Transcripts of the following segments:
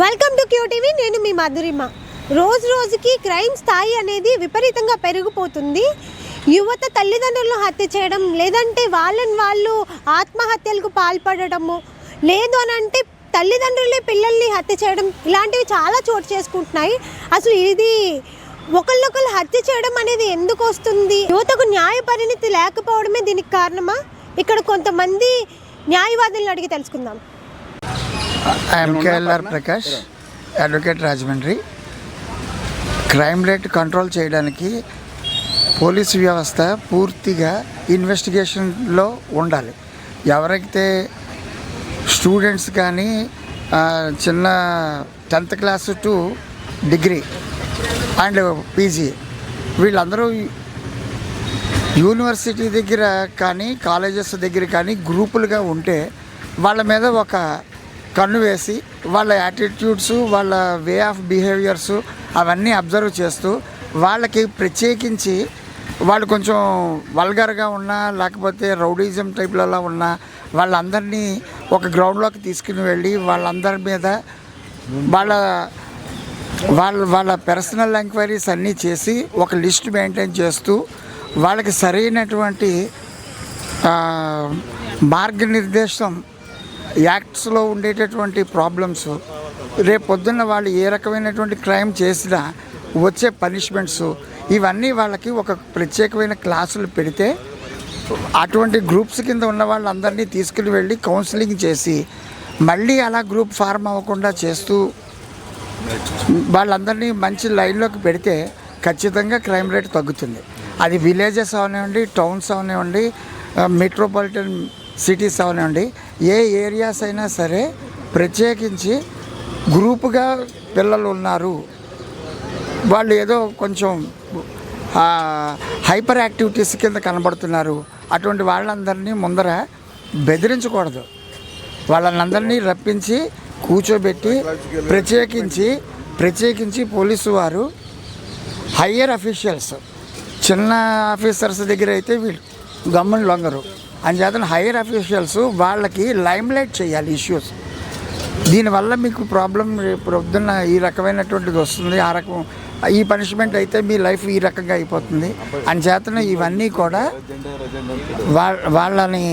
Welcome to QTV నేను మీ మధురిమ రోజు రోజుకి క్రైమ్ స్థాయి అనేది విపరీతంగా పెరిగిపోతుంది. యువత తల్లిదండ్రులను హత్య చేయడం లేదంటే వాళ్ళని వాళ్ళు ఆత్మహత్యలకు పాల్పడటము లేదు అని అంటే తల్లిదండ్రులే పిల్లల్ని హత్య చేయడం ఇలాంటివి చాలా చోటు చేసుకుంటున్నాయి. అసలు ఇది ఒకళ్ళొకళ్ళు హత్య చేయడం అనేది ఎందుకు వస్తుంది? యువతకు న్యాయ పరిణితి లేకపోవడమే దీనికి కారణమా? ఇక్కడ కొంతమంది న్యాయవాదులను అడిగి తెలుసుకుందాం. I am KLR Prakash advocate Rajahmundry crime rate control చేయడానికి పోలీస్ వ్యవస్థ పూర్తిగా ఇన్వెస్టిగేషన్లో ఉండాలి. ఎవరైతే స్టూడెంట్స్ కానీ చిన్న tenth class to degree and PG వీళ్ళందరూ యూనివర్సిటీ దగ్గర కానీ కాలేజెస్ దగ్గర కానీ గ్రూపులుగా ఉంటే వాళ్ళ మీద ఒక కన్ను వేసి వాళ్ళ యాటిట్యూడ్స్ వాళ్ళ వే ఆఫ్ బిహేవియర్స్ అవన్నీ అబ్జర్వ్ చేస్తూ వాళ్ళకి ప్రత్యేకించి వాళ్ళు కొంచెం వల్గర్గా ఉన్నా లేకపోతే రౌడీజం టైప్లలో ఉన్నా వాళ్ళందరినీ ఒక గ్రౌండ్లోకి తీసుకుని వెళ్ళి వాళ్ళందరి మీద వాళ్ళ వాళ్ళ వాళ్ళ పర్సనల్ ఎంక్వైరీస్ అన్నీ చేసి ఒక లిస్ట్ మెయింటైన్ చేస్తూ వాళ్ళకి సరైనటువంటి మార్గనిర్దేశం యాక్ట్స్లో ఉండేటటువంటి ప్రాబ్లమ్స్ రేపు పొద్దున్న వాళ్ళు ఏ రకమైనటువంటి క్రైమ్ చేసినా వచ్చే పనిష్మెంట్స్ ఇవన్నీ వాళ్ళకి ఒక ప్రత్యేకమైన క్లాసులు పెడితే అటువంటి గ్రూప్స్ కింద ఉన్న వాళ్ళందరినీ తీసుకుని వెళ్ళి కౌన్సిలింగ్ చేసి మళ్ళీ అలా గ్రూప్ ఫార్మ్ అవ్వకుండా చేస్తూ వాళ్ళందరినీ మంచి లైన్లోకి పెడితే ఖచ్చితంగా క్రైమ్ రేట్ తగ్గుతుంది. అది విలేజెస్ అవనివ్వండి టౌన్స్ అవనివ్వండి మెట్రోపాలిటన్ సిటీస్ అవనివ్వండి ఏ ఏరియాస్ అయినా సరే ప్రత్యేకించి గ్రూపుగా పిల్లలు ఉన్నారు. వాళ్ళు ఏదో కొంచెం హైపర్ యాక్టివిటీస్ కింద కనబడుతున్నారు. అటువంటి వాళ్ళందరినీ ముందర బెదిరించకూడదు. వాళ్ళందరినీ రప్పించి కూర్చోబెట్టి ప్రత్యేకించి ప్రత్యేకించి పోలీసు వారు హయ్యర్ అఫీషియల్స్ చిన్న ఆఫీసర్స్ దగ్గర అయితే వీళ్ళు గమ్మని లొంగరు. అంచేతన హైయర్ అఫీషియల్స్ వాళ్ళకి లైమ్లైట్ చేయాలి ఇష్యూస్ దీనివల్ల మీకు ప్రాబ్లం ఇప్పుడు పొద్దున్న ఈ రకమైనటువంటిది వస్తుంది. ఆ రకం ఈ పనిష్మెంట్ అయితే మీ లైఫ్ ఈ రకంగా అయిపోతుంది. అంచేతన ఇవన్నీ కూడా వా- వాళ్ళని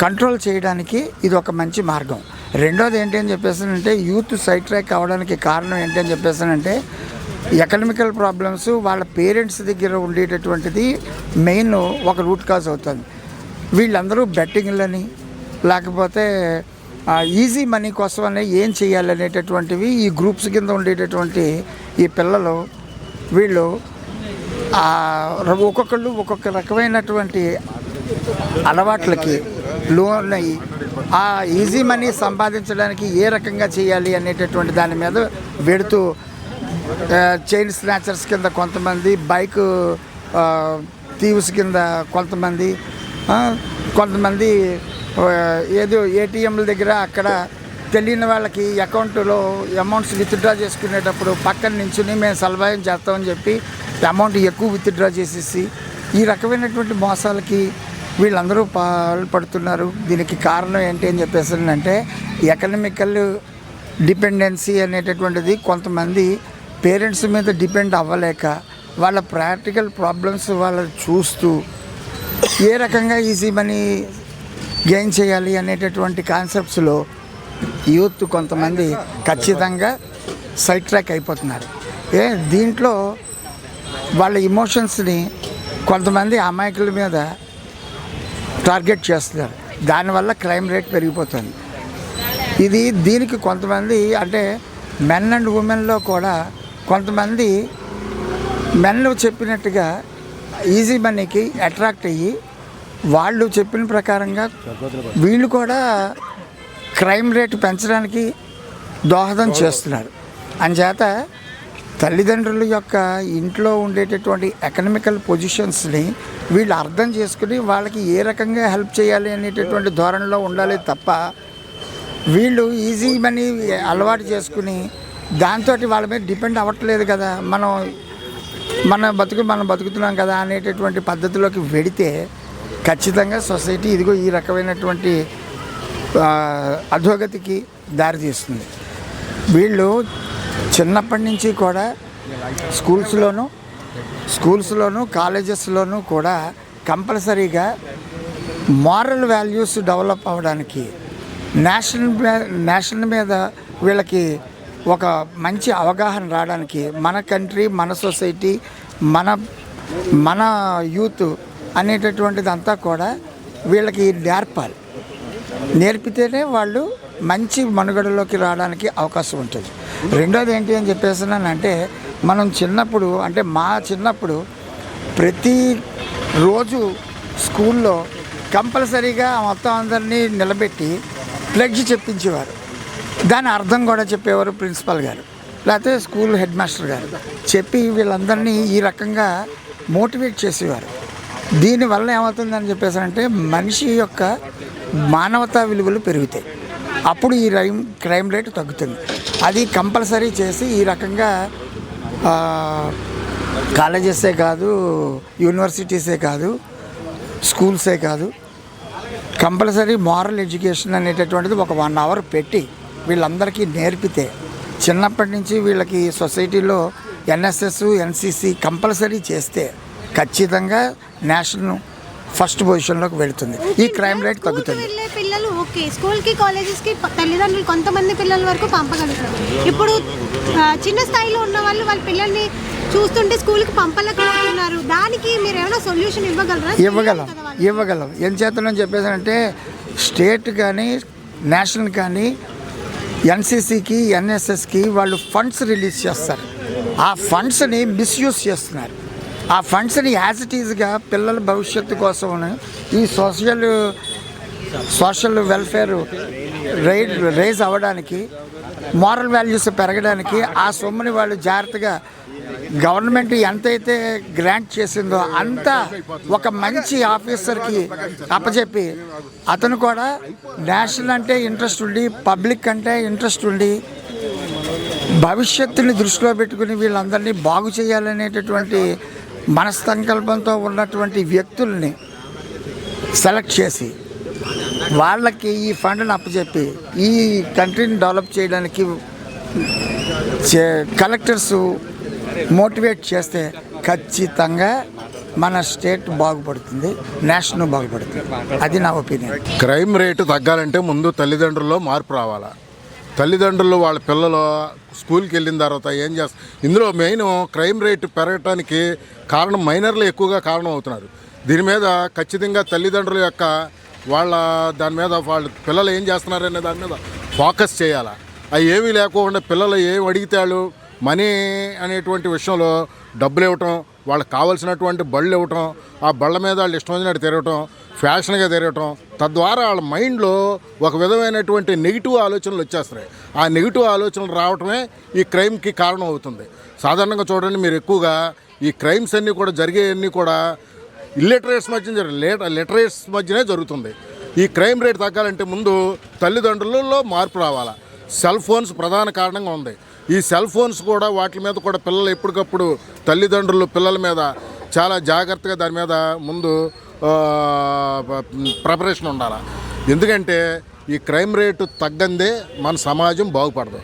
కంట్రోల్ చేయడానికి ఇది ఒక మంచి మార్గం. రెండోది ఏంటి అని చెప్పేసానంటే యూత్ సైడ్ ట్రాక్ అవ్వడానికి కారణం ఏంటి అని చెప్పేసానంటే ఎకనమికల్ ప్రాబ్లమ్స్ వాళ్ళ పేరెంట్స్ దగ్గర ఉండేటటువంటిది మెయిన్ ఒక రూట్ కాజ్ అవుతుంది. వీళ్ళందరూ బెట్టింగ్లని లేకపోతే ఈజీ మనీ కోసమనే ఏం చేయాలనేటటువంటివి ఈ గ్రూప్స్ కింద ఉండేటటువంటి ఈ పిల్లలు వీళ్ళు ఒక్కొక్కళ్ళు ఒక్కొక్క రకమైనటువంటి అలవాట్లకి లోన్ అయ్యి ఆ ఈజీ మనీ సంపాదించడానికి ఏ రకంగా చేయాలి అనేటటువంటి దాని మీద వెడుతూ చైన్ స్నాచర్స్ కింద కొంతమంది బైక్ థీవ్స్ కింద కొంతమంది కొంతమంది ఏదో ఏటీఎంల దగ్గర అక్కడ తెలియని వాళ్ళకి అకౌంట్లో అమౌంట్స్ విత్డ్రా చేసుకునేటప్పుడు పక్కన నించుని మేము సలభాయం చేస్తామని చెప్పి అమౌంట్ ఎక్కువ విత్డ్రా చేసేసి ఈ రకమైనటువంటి మోసాలకి వీళ్ళందరూ పాల్పడుతున్నారు దీనికి కారణం ఏంటి అని చెప్పేసి అంటే ఎకనామికల్ డిపెండెన్సీ అనేటటువంటిది కొంతమంది పేరెంట్స్ మీద డిపెండ్ అవ్వలేక వాళ్ళ ప్రాక్టికల్ ప్రాబ్లమ్స్ వాళ్ళు చూస్తూ ఏ రకంగా ఈజీ మనీ గెయిన్ చేయాలి అనేటటువంటి కాన్సెప్ట్స్లో యూత్ కొంతమంది ఖచ్చితంగా సైడ్ ట్రాక్ అయిపోతున్నారు. ఏ దీంట్లో వాళ్ళ ఇమోషన్స్ని కొంతమంది అమాయకుల మీద టార్గెట్ చేస్తున్నారు. దానివల్ల క్రైమ్ రేట్ పెరిగిపోతుంది. ఇది దీనికి కొంతమంది అంటే మెన్ అండ్ ఉమెన్లో కూడా కొంతమంది మెన్ చెప్పినట్టుగా ఈజీ మనీకి అట్రాక్ట్ అయ్యి వాళ్ళు చెప్పిన ప్రకారంగా వీళ్ళు కూడా క్రైమ్ రేటు పెంచడానికి దోహదం చేస్తున్నారు. అంచేత తల్లిదండ్రుల యొక్క ఇంట్లో ఉండేటటువంటి ఎకనామికల్ పొజిషన్స్ని వీళ్ళు అర్థం చేసుకుని వాళ్ళకి ఏ రకంగా హెల్ప్ చేయాలి అనేటటువంటి ధోరణిలో ఉండాలి తప్ప వీళ్ళు ఈజీ మనీ అలవాటు చేసుకుని దాంతో వాళ్ళ మీద డిపెండ్ అవ్వట్లేదు కదా. మనం మన బతుకు మనం బతుకుతున్నాం కదా అనేటటువంటి పద్ధతిలోకి వెడితే ఖచ్చితంగా సొసైటీ ఇదిగో ఈ రకమైనటువంటి అధోగతికి దారితీస్తుంది. వీళ్ళు చిన్నప్పటి నుంచి కూడా స్కూల్స్లోనూ స్కూల్స్లోనూ కాలేజెస్లోనూ కూడా కంపల్సరీగా మారల్ వాల్యూస్ డెవలప్ అవ్వడానికి నేషనల్ నేషనల్ మీద వీళ్ళకి ఒక మంచి అవగాహన రావడానికి మన కంట్రీ మన సొసైటీ మన మన యూత్ అనేటటువంటిది అంతా కూడా వీళ్ళకి నేర్పాలి. నేర్పితేనే వాళ్ళు మంచి మనుగడలోకి రావడానికి అవకాశం ఉంటుంది. రెండోది ఏంటి అని చెప్పేసినానంటే మనం చిన్నప్పుడు అంటే మా చిన్నప్పుడు ప్రతి రోజు స్కూల్లో కంపల్సరీగా మొత్తం అందరినీ నిలబెట్టి ప్లెడ్జ్ చెప్పించేవారు దాని అర్థం కూడా చెప్పేవారు ప్రిన్సిపల్ గారు. లేకపోతే స్కూల్ హెడ్ మాస్టర్ గారు. చెప్పి వీళ్ళందరినీ ఈ రకంగా మోటివేట్ చేసేవారు. దీనివల్ల ఏమవుతుందని చెప్పేసారంటే మనిషి యొక్క మానవతా విలువలు పెరుగుతాయి. అప్పుడు ఈ రైమ్ క్రైమ్ రేట్ తగ్గుతుంది. అది కంపల్సరీ చేసి ఈ రకంగా ఆ, కాలేజెసే కాదు యూనివర్సిటీసే కాదు స్కూల్సే కాదు కంపల్సరీ మారల్ ఎడ్యుకేషన్ అనేటటువంటిది ఒక వన్ అవర్ పెట్టి వీళ్ళందరికీ నేర్పితే చిన్నప్పటి నుంచి వీళ్ళకి సొసైటీలో ఎన్ఎస్ఎస్ ఎన్సిసి కంపల్సరీ చేస్తే ఖచ్చితంగా నేషనల్ ఫస్ట్ పొజిషన్లోకి వెళుతుంది. ఈ క్రైమ్ రేట్ తగ్గుతుంది. పిల్లలు ఓకే స్కూల్కి కాలేజెస్కి తల్లిదండ్రులు కొంతమంది పిల్లల వరకు పంపగలుగుతారు. ఇప్పుడు చిన్న స్థాయిలో ఉన్న వాళ్ళు వాళ్ళ పిల్లల్ని చూస్తుంటే స్కూల్కి పంపలేకపోతున్నారు. దానికి మీరు ఏమైనా సొల్యూషన్ ఇవ్వగలరా? ఇవ్వగలం. ఇవ్వగలం ఏం చేతనని చెప్పేసి అంటే స్టేట్ కానీ నేషనల్ కానీ ఎన్సీసీకి ఎన్ఎస్ఎస్కి వాళ్ళు ఫండ్స్ రిలీజ్ చేస్తారు. ఆ ఫండ్స్ని మిస్యూజ్ చేస్తున్నారు. ఆ ఫండ్స్ని యాజ్ ఇట్ ఈజ్గా పిల్లల భవిష్యత్తు కోసం ఈ social social welfare ride rise అవ్వడానికి మారల్ వాల్యూస్ పెరగడానికి ఆ సొమ్ముని వాళ్ళు జాగ్రత్తగా గవర్నమెంట్ ఎంతైతే గ్రాంట్ చేసిందో అంత ఒక మంచి ఆఫీసర్కి అప్పచెప్పి అతను కూడా నేషనల్ అంటే ఇంట్రెస్ట్ ఉండి పబ్లిక్ అంటే ఇంట్రెస్ట్ ఉండి భవిష్యత్తుని దృష్టిలో పెట్టుకుని వీళ్ళందరినీ బాగు చేయాలనేటటువంటి మనస్సంకల్పంతో ఉన్నటువంటి వ్యక్తుల్ని సెలెక్ట్ చేసి వాళ్ళకి ఈ ఫండ్ని అప్పచెప్పి ఈ కంట్రీని డెవలప్ చేయడానికి చే- కలెక్టర్స్ మోటివేట్ చేస్తే ఖచ్చితంగా మన స్టేట్ బాగుపడుతుంది నేషనల్ బాగుపడుతుంది. అది నా ఒపీనియన్. క్రైమ్ రేటు తగ్గాలంటే ముందు తల్లిదండ్రుల్లో మార్పు రావాలా? తల్లిదండ్రులు వాళ్ళ పిల్లలు స్కూల్కి వెళ్ళిన తర్వాత ఏం చేస్తారు ఇందులో మెయిన్ క్రైమ్ రేటు పెరగటానికి కారణం మైనర్లు ఎక్కువగా కారణం అవుతున్నారు. దీని మీద ఖచ్చితంగా తల్లిదండ్రుల యొక్క వాళ్ళ దాని మీద వాళ్ళ పిల్లలు ఏం చేస్తున్నారనే దాని మీద ఫోకస్ చేయాలా? అవి ఏమీ లేకుండా పిల్లలు ఏం అడిగితే వాళ్ళు మనీ అనేటువంటి విషయంలో డబ్బులు ఇవ్వటం వాళ్ళకి కావాల్సినటువంటి బళ్ళు ఇవ్వటం ఆ బళ్ళ మీద వాళ్ళు ఇష్టం వచ్చినట్టు తిరగటం ఫ్యాషన్గా తిరగటం తద్వారా వాళ్ళ మైండ్లో ఒక విధమైనటువంటి నెగిటివ్ ఆలోచనలు వచ్చేస్తాయి. ఆ నెగిటివ్ ఆలోచనలు రావటమే ఈ క్రైమ్కి కారణం అవుతుంది. సాధారణంగా చూడండి మీరు ఎక్కువగా ఈ క్రైమ్స్ అన్నీ కూడా జరిగేవన్నీ కూడా ఇల్లిటరేట్స్ మధ్య జరగ లేట లిటరేట్స్ మధ్యనే జరుగుతుంది. ఈ క్రైమ్ రేట్ తగ్గాలంటే ముందు తల్లిదండ్రులలో మార్పు రావాలా? సెల్ ఫోన్స్ ప్రధాన కారణంగా ఉంది. ఈ సెల్ ఫోన్స్ కూడా వాటి మీద కూడా పిల్లలు ఎప్పటికప్పుడు తల్లిదండ్రులు పిల్లల మీద చాలా జాగ్రత్తగా దాని మీద ముందు ప్రిపరేషన్ ఉండాలి. ఎందుకంటే ఈ క్రైమ్ రేటు తగ్గందే మన సమాజం బాగుపడదు.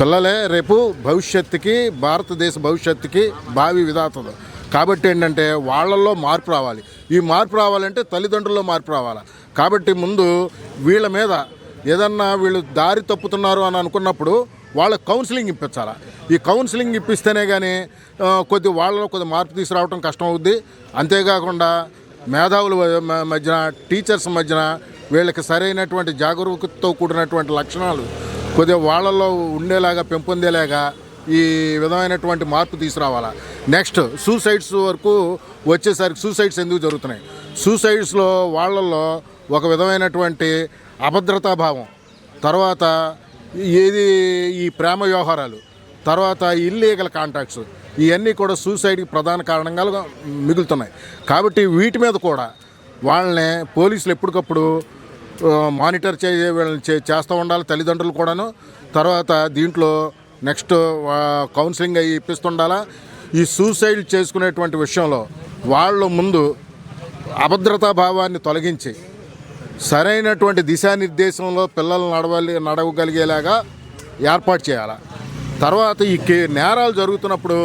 పిల్లలే రేపు భవిష్యత్తుకి భారతదేశ భవిష్యత్తుకి భావి విధాతలు కాబట్టి ఏంటంటే వాళ్ళల్లో మార్పు రావాలి. ఈ మార్పు రావాలంటే తల్లిదండ్రుల్లో మార్పు రావాలి. కాబట్టి ముందు వీళ్ళ మీద ఏదన్నా వీళ్ళు దారి తప్పుతున్నారు అని అనుకున్నప్పుడు వాళ్ళకి కౌన్సిలింగ్ ఇప్పించాలా? ఈ కౌన్సిలింగ్ ఇప్పిస్తేనే కానీ కొద్ది వాళ్ళలో కొద్ది మార్పు తీసుకురావడం కష్టం అవుద్ది అంతేకాకుండా మేధావుల మధ్యన టీచర్స్ మధ్యన వీళ్ళకి సరైనటువంటి జాగరూకతతో కూడినటువంటి లక్షణాలు కొద్దిగా వాళ్ళలో ఉండేలాగా పెంపొందేలాగా ఈ విధమైనటువంటి మార్పు తీసుకురావాలా? నెక్స్ట్ సూసైడ్స్ వరకు వచ్చేసరికి సూసైడ్స్ ఎందుకు జరుగుతున్నాయి? సూసైడ్స్లో వాళ్ళల్లో ఒక విధమైనటువంటి అభద్రతా భావం. తర్వాత ఏది ఈ ప్రేమ వ్యవహారాలు తర్వాత ఇల్లీగల్ కాంటాక్ట్స్ ఇవన్నీ కూడా సూసైడ్కి ప్రధాన కారణంగా మిగులుతున్నాయి. కాబట్టి వీటి మీద కూడా వాళ్ళని పోలీసులు ఎప్పటికప్పుడు మానిటర్ చే వీళ్ళని చే చేస్తూ ఉండాలి తల్లిదండ్రులు కూడాను. తర్వాత దీంట్లో నెక్స్ట్ కౌన్సిలింగ్ అవి ఇప్పిస్తుండాలా. ఈ సూసైడ్ చేసుకునేటువంటి విషయంలో వాళ్ళు ముందు అభద్రతా భావాన్ని తొలగించి సరైనటువంటి దిశానిర్దేశంలో పిల్లలు నడవాలి నడవగలిగేలాగా ఏర్పాటు చేయాలి? తర్వాత ఈ కే నేరాలు జరుగుతున్నప్పుడు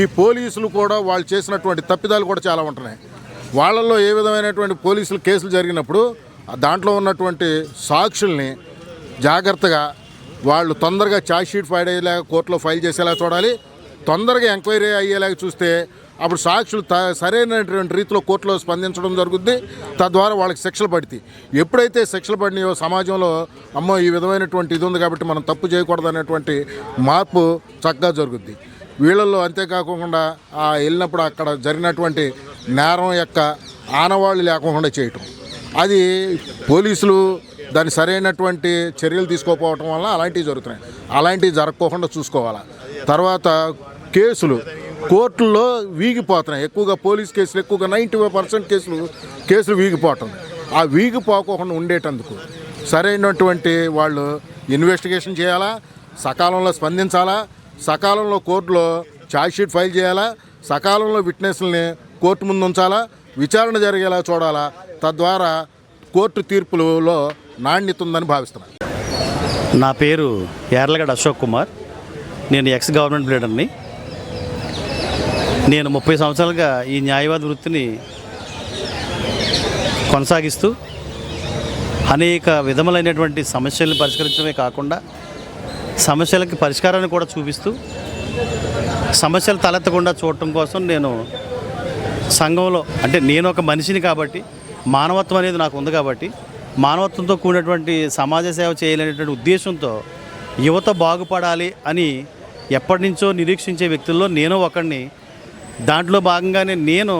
ఈ పోలీసులు కూడా వాళ్ళు చేసినటువంటి తప్పిదాలు కూడా చాలా ఉంటున్నాయి. వాళ్ళల్లో ఏ విధమైనటువంటి పోలీసులు కేసులు జరిగినప్పుడు దాంట్లో ఉన్నటువంటి సాక్షుల్ని జాగ్రత్తగా వాళ్ళు తొందరగా ఛార్జ్ షీట్ ఫైల్ అయ్యేలాగా కోర్టులో ఫైల్ చేసేలా చూడాలి. తొందరగా ఎంక్వైరీ అయ్యేలాగా చూస్తే అప్పుడు సాక్షులు త సరైనటువంటి రీతిలో కోర్టులో స్పందించడం జరుగుద్ది. తద్వారా వాళ్ళకి శిక్షలు పడితే ఎప్పుడైతే శిక్షలు పడినాయో సమాజంలో అమ్మో ఈ విధమైనటువంటి ఇది ఉంది కాబట్టి మనం తప్పు చేయకూడదు అనేటువంటి మార్పు చక్కగా జరుగుద్ది. వీళ్ళల్లో అంతేకాకుండా ఆ వెళ్ళినప్పుడు అక్కడ జరిగినటువంటి నేరం యొక్క ఆనవాళ్ళు లేకుండా చేయటం. అది పోలీసులు దాని సరైనటువంటి చర్యలు తీసుకోకపోవటం వల్ల అలాంటివి జరుగుతున్నాయి. అలాంటివి జరగకోకుండా చూసుకోవాలి. తర్వాత కేసులు. కోర్టుల్లో వీగిపోతున్నాయి. ఎక్కువగా పోలీస్ కేసులు ఎక్కువగా నైంటీ ఫైవ్ పర్సెంట్ కేసులు కేసులు వీగిపోవటం ఆ వీగిపోకోకుండా ఉండేటందుకు సరైనటువంటి వాళ్ళు ఇన్వెస్టిగేషన్ చేయాలా? సకాలంలో స్పందించాలా? సకాలంలో కోర్టులో ఛార్జ్షీట్ ఫైల్ చేయాలా? సకాలంలో విట్నెస్లని కోర్టు ముందు ఉంచాలా? విచారణ జరిగేలా చూడాలా? తద్వారా కోర్టు తీర్పులలో నాణ్యత ఉందని భావిస్తున్నాను నా పేరు యార్లగడ్ అశోక్ కుమార్. నేను ఎక్స్ గవర్నమెంట్ లీడర్ని. నేను ముప్పై సంవత్సరాలుగా ఈ న్యాయవాద వృత్తిని కొనసాగిస్తూ అనేక విధములైనటువంటి సమస్యలను పరిష్కరించడమే కాకుండా సమస్యలకి పరిష్కారాన్ని కూడా చూపిస్తూ సమస్యలు తలెత్తకుండా చూడటం కోసం నేను సంఘంలో అంటే నేను ఒక మనిషిని కాబట్టి మానవత్వం అనేది నాకు ఉంది కాబట్టి మానవత్వంతో కూడినటువంటి సమాజ సేవ చేయలేనటువంటి ఉద్దేశంతో యువత బాగుపడాలి అని ఎప్పటి నుంచో నిరీక్షించే వ్యక్తుల్లో నేను ఒకడిని దాంట్లో భాగంగానే నేను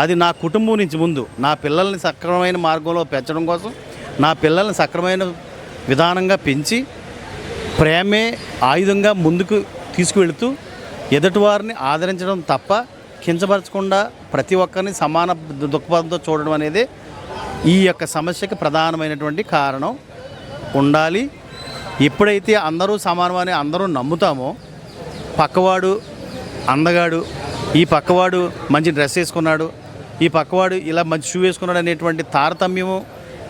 అది నా కుటుంబం నుంచి ముందు నా పిల్లల్ని సక్రమమైన మార్గంలో పెంచడం కోసం నా పిల్లల్ని సక్రమైన విధానంగా పెంచి ప్రేమే ఆయుధంగా ముందుకు తీసుకువెళుతూ ఎదుటివారిని ఆదరించడం తప్ప కించపరచకుండా ప్రతి ఒక్కరిని సమాన దృక్పథంతో చూడడం అనేది ఈ యొక్క సమస్యకి ప్రధానమైనటువంటి కారణం ఉండాలి. ఎప్పుడైతే అందరూ సమానమని అందరూ నమ్ముతామో పక్కవాడు అందగాడు ఈ పక్కవాడు మంచి డ్రెస్ వేసుకున్నాడు. ఈ పక్కవాడు ఇలా మంచి షూ వేసుకున్నాడు అనేటువంటి తారతమ్యము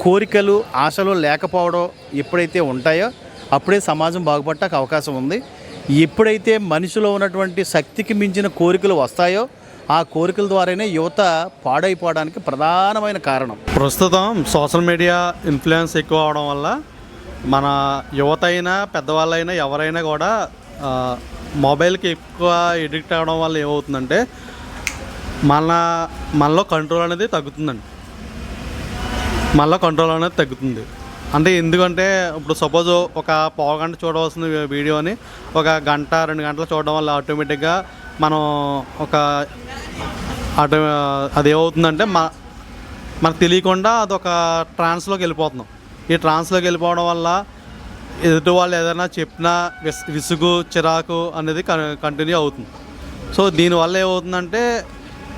కోరికలు ఆశలు లేకపోవడం ఎప్పుడైతే ఉంటాయో అప్పుడే సమాజం బాగుపడటానికి అవకాశం ఉంది. ఎప్పుడైతే మనిషిలో ఉన్నటువంటి శక్తికి మించిన కోరికలు వస్తాయో ఆ కోరికల ద్వారానే యువత పాడైపోవడానికి ప్రధానమైన కారణం. ప్రస్తుతం సోషల్ మీడియా ఇన్ఫ్లుయెన్స్ ఎక్కువ అవడం వల్ల మన యువత అయినా పెద్దవాళ్ళైనా ఎవరైనా కూడా మొబైల్కి ఎక్కువ ఎడిక్ట్ అవ్వడం వల్ల ఏమవుతుందంటే మన మనలో కంట్రోల్ అనేది తగ్గుతుందండి. మనలో కంట్రోల్ అనేది తగ్గుతుంది. అంటే ఎందుకంటే ఇప్పుడు సపోజ్ ఒక పావు గంట చూడవలసిన వీడియోని ఒక గంట రెండు గంటలు చూడడం వల్ల ఆటోమేటిక్గా మనం ఒక ఆటో అదేమవుతుందంటే మా మనకు తెలియకుండా అదొక ట్రాన్స్లోకి వెళ్ళిపోతున్నాం. ఈ ట్రాన్స్లోకి వెళ్ళిపోవడం వల్ల ఎదుటి వాళ్ళు ఏదైనా చెప్పినా విస్ విసుగు చిరాకు అనేది కంటిన్యూ అవుతుంది. సో దీనివల్ల ఏమవుతుందంటే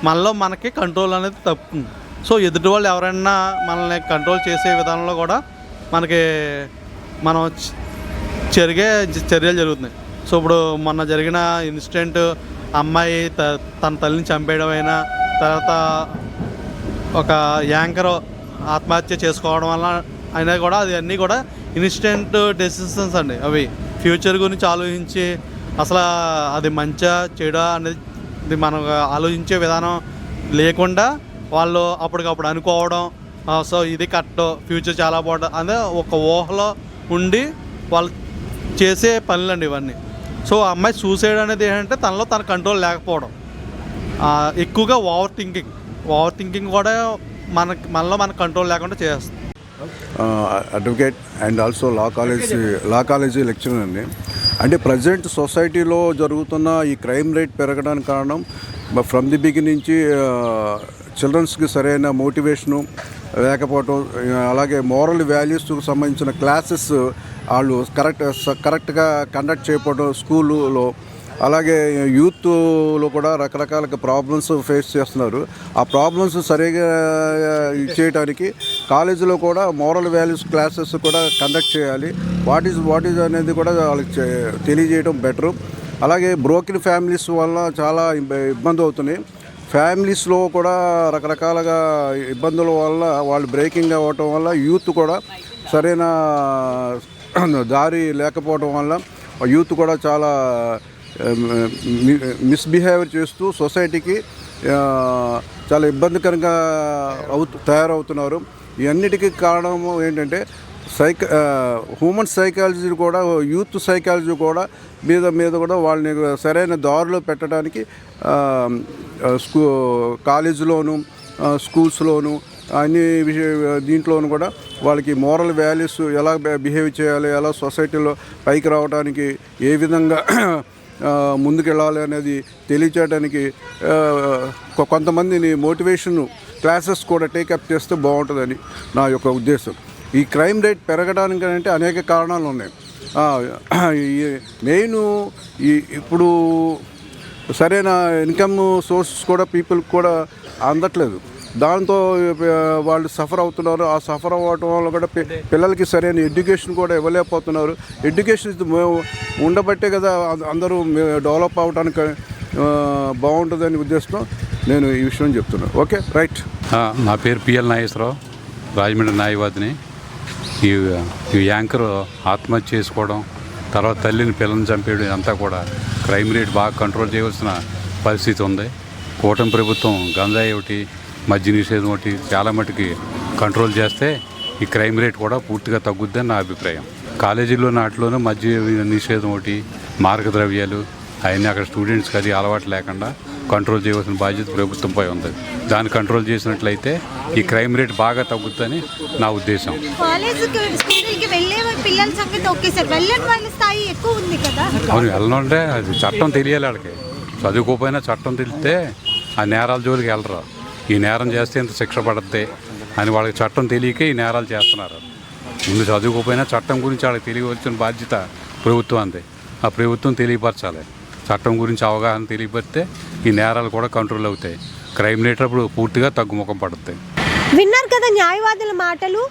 మనలో మనకి కంట్రోల్ అనేది తప్పుతుంది. సో ఎదుటి వాళ్ళు ఎవరైనా మనల్ని కంట్రోల్ చేసే విధానంలో కూడా మనకి మనం జరిగే చర్యలు జరుగుతున్నాయి. సో ఇప్పుడు మొన్న జరిగిన ఇన్సిడెంట్ అమ్మాయి త తన తల్లిని చంపేయడం అయినా తర్వాత ఒక యాంకర్ ఆత్మహత్య చేసుకోవడం వల్ల అయినా కూడా అది అన్నీ కూడా ఇన్స్టెంట్ డెసిషన్స్ అండి అవి. ఫ్యూచర్ గురించి ఆలోచించి అసలు అది మంచా చెడా అనేది మనం ఆలోచించే విధానం లేకుండా వాళ్ళు అప్పటికప్పుడు అనుకోవడం సో ఇది కరెక్ట్ ఫ్యూచర్ చాలా బాగుంటుంది అదే ఒక ఊహలో ఉండి వాళ్ళు చేసే పనులండి ఇవన్నీ. సో ఆ అమ్మాయి సూసైడ్ అనేది ఏంటంటే తనలో తన కంట్రోల్ లేకపోవడం. ఎక్కువగా ఓవర్ థింకింగ్ ఓవర్ థింకింగ్ కూడా మనకి మనలో మన కంట్రోల్ లేకుండా చేస్తుంది. Advocate and also law college law college lecturer అండి. అంటే ప్రజెంట్ సొసైటీలో జరుగుతున్న ఈ క్రైమ్ రేట్ పెరగడానికి కారణం ఫ్రమ్ ది బిగిన్ నుంచి చిల్డ్రన్స్కి సరైన మోటివేషను లేకపోవటం అలాగే మోరల్ వాల్యూస్కు సంబంధించిన క్లాసెస్ వాళ్ళు కరెక్ట్ కరెక్ట్గా కండక్ట్ చేయకపోవడం స్కూలులో అలాగే యూత్లో కూడా రకరకాల ప్రాబ్లమ్స్ ఫేస్ చేస్తున్నారు. ఆ ప్రాబ్లమ్స్ సరిగా చేయడానికి కాలేజీలో కూడా మోరల్ వాల్యూస్ క్లాసెస్ కూడా కండక్ట్ చేయాలి. వాట్ ఈజ్ వాట్ ఈజ్ అనేది కూడా వాళ్ళకి తెలియజేయడం బెటరు అలాగే బ్రోకెన్ ఫ్యామిలీస్ వల్ల చాలా ఇబ్బ- ఇబ్బంది అవుతున్నాయి ఫ్యామిలీస్లో కూడా రకరకాలుగా ఇబ్బందుల వల్ల వాళ్ళు బ్రేకింగ్ అవ్వటం వల్ల యూత్ కూడా సరైన దారి లేకపోవడం వల్ల యూత్ కూడా చాలా మిస్బిహేవియర్ చేస్తూ సొసైటీకి చాలా ఇబ్బందికరంగా అవుతు తయారవుతున్నారు. ఇవన్నిటికీ కారణం ఏంటంటే సైక హ్యూమన్ సైకాలజీ కూడా యూత్ సైకాలజీ కూడా మీద మీద కూడా వాళ్ళని సరైన దారిలో పెట్టడానికి స్కూ కాలేజీలోను స్కూల్స్లోను అన్ని విషయ దీంట్లోనూ కూడా వాళ్ళకి మోరల్ వాల్యూస్ ఎలా బిహేవ్ చేయాలి ఎలా సొసైటీలో పైకి రావడానికి ఏ విధంగా ముందుకెళ్ళాలి అనేది తెలియచేయడానికి కొంతమందిని మోటివేషన్ క్లాసెస్ కూడా టేకప్ చేస్తే బాగుంటుందని నా యొక్క ఉద్దేశం. ఈ క్రైమ్ రేట్ పెరగడానికి అంటే అనేక కారణాలు ఉన్నాయి. మెయిన్ ఈ ఇప్పుడు సరైన ఇన్కమ్ సోర్సెస్ కూడా పీపుల్ కూడా అందట్లేదు. దాంతో వాళ్ళు సఫర్ అవుతున్నారు. ఆ సఫర్ అవ్వటం వల్ల కూడా పిల్లలకి సరైన ఎడ్యుకేషన్ కూడా ఇవ్వలేకపోతున్నారు. ఎడ్యుకేషన్ ఇది ఉండబట్టే కదా అందరూ డెవలప్ అవ్వడానికి బాగుంటుందని ఉద్దేశంతో నేను ఈ విషయం చెప్తున్నాను ఓకే? రైట్. నా పేరు పిఎల్ నాగేశ్వరరావు. రాజమండ్రి న్యాయవాదిని ఈ ఈ యాంకర్ ఆత్మహత్య చేసుకోవడం తర్వాత తల్లిని పిల్లల్ని చంపేయడం అంతా కూడా క్రైమ్ రేట్ బాగా కంట్రోల్ చేయవలసిన పరిస్థితి ఉంది. కూటమి ప్రభుత్వం గంజాయి ఒకటి మద్య నిషేధం ఒకటి చాలా మటుకి కంట్రోల్ చేస్తే ఈ క్రైమ్ రేట్ కూడా పూర్తిగా తగ్గుద్దని నా అభిప్రాయం. కాలేజీల్లో నాటిలోనూ మద్య నిషేధం ఒకటి మారక ద్రవ్యాలు అవన్నీ అక్కడ స్టూడెంట్స్కి అది అలవాటు లేకుండా కంట్రోల్ చేయవలసిన బాధ్యత ప్రభుత్వంపై ఉంది. దాన్ని కంట్రోల్ చేసినట్లయితే ఈ క్రైమ్ రేట్ బాగా తగ్గుద్దని నా ఉద్దేశం. అవును వెళ్ళనుంటే అది చట్టం తెలియాలి వాళ్ళకి. చదువుకోపోయినా చట్టం తెలిస్తే ఆ నేరాల జోలికి వెళ్ళరు. ఈ నేరం చేస్తే ఇంత శిక్ష పడద్ది అని వాళ్ళకి చట్టం తెలియకే ఈ నేరాలు చేస్తున్నారు. ముందు చదువుకోపోయినా చట్టం గురించి వాళ్ళకి తెలియవలసిన బాధ్యత ప్రభుత్వం ఆ ప్రభుత్వం తెలియపరచాలి. చట్టం గురించి అవగాహన తెలియపరిస్తే ఈ నేరాలు కూడా కంట్రోల్ అవుతాయి. క్రైమ్ రేట్ అప్పుడు పూర్తిగా తగ్గుముఖం పడుతాయి విన్నారు కదా న్యాయవాదుల మాటలు?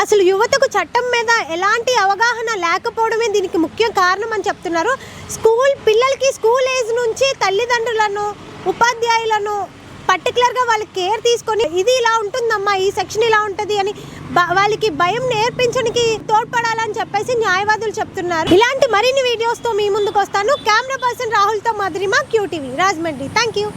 అసలు యువతకు చట్టం మీద ఎలాంటి అవగాహన లేకపోవడమే దీనికి ముఖ్య కారణం అని చెప్తున్నారు. స్కూల్ పిల్లలకి స్కూల్ ఏజ్ నుంచి తల్లిదండ్రులను ఉపాధ్యాయులను పర్టికులర్గా వాళ్ళకి కేర్ తీసుకొని ఇది ఇలా ఉంటుందమ్మా ఈ సెక్షన్ ఇలా ఉంటుంది అని వాళ్ళకి భయం నేర్పించడానికి తోడ్పడాలని చెప్పేసి న్యాయవాదులు చెప్తున్నారు. ఇలాంటి మరిన్ని వీడియోస్తో మీ ముందుకు వస్తాను. Camera person రాహుల్తో Madhurima QTV Rajahmundry. Thank you